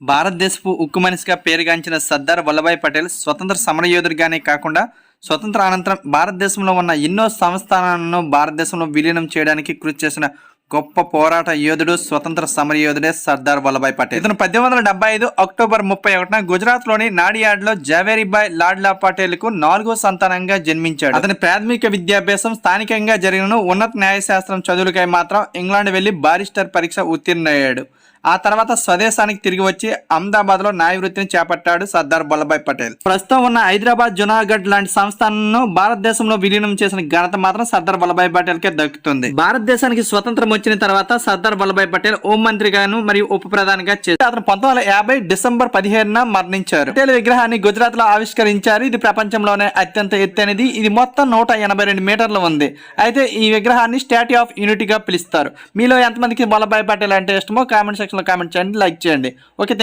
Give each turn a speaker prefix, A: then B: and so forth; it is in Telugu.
A: భారతదేశపు ఉక్కు మనిషిగా పేరుగాంచిన సర్దార్ వల్లభాయ్ పటేల్ స్వతంత్ర సమరయోధుడిగానే కాకుండా స్వతంత్ర అనంతరం భారతదేశంలో ఉన్న ఎన్నో సంస్థానాలను భారతదేశంలో విలీనం చేయడానికి కృషి చేసిన గొప్ప పోరాట యోధుడు స్వతంత్ర సమరయోధుడే సర్దార్ వల్లభాయ్ పటేల్. ఇతను పద్దెనిమిది వందల డెబ్బై ఐదు అక్టోబర్ ముప్పై ఒకటిన గుజరాత్లోని నాడియాడ్లో జావేరిబాయ్ లాడ్లా పటేల్కు నాలుగో సంతానంగా జన్మించాడు. అతని ప్రాథమిక విద్యాభ్యాసం స్థానికంగా జరిగిన ఉన్నత న్యాయశాస్త్రం చదువులకై మాత్రం ఇంగ్లాండ్ వెళ్ళి బారిస్టర్ పరీక్ష ఉత్తీర్ణయ్యాడు ఆ తర్వాత స్వదేశానికి తిరిగి వచ్చి అహ్మదాబాద్లో న్యాయ వృత్తిని చేపట్టాడు సర్దార్ వల్లభాయ్ పటేల్. ప్రస్తుతం ఉన్న హైదరాబాద్ జునాగఢ్ లాంటి సంస్థానాలను భారతదేశంలో విలీనం చేసిన ఘనత మాత్రం సర్దార్ వల్లభాయ్ పటేల్ కే దక్కుతుంది. భారతదేశానికి స్వతంత్రం వచ్చిన తర్వాత సర్దార్ వల్లభాయ్ పటేల్ హోం మంత్రిగాను మరియు ఉప ప్రధానిగా చేసి అతను పంతొమ్మిది యాభై డిసెంబర్ పదిహేనున మరణించారు. పటేల్ విగ్రహాన్ని గుజరాత్లో ఆవిష్కరించారు. ఇది ప్రపంచంలోనే అత్యంత ఎత్తైనది. ఇది మొత్తం నూట ఎనభై రెండు మీటర్లు ఉంది. అయితే ఈ విగ్రహాన్ని స్టాట్యూ ఆఫ్ యూనిటీగా పిలుస్తారు. మీలో ఎంతమందికి వల్లభాయ్ పటేల్ అంటే ఇష్టమో కామెంట్ సెక్షన్లో కామెంట్ చేయండి లైక్ చేయండి. ఓకే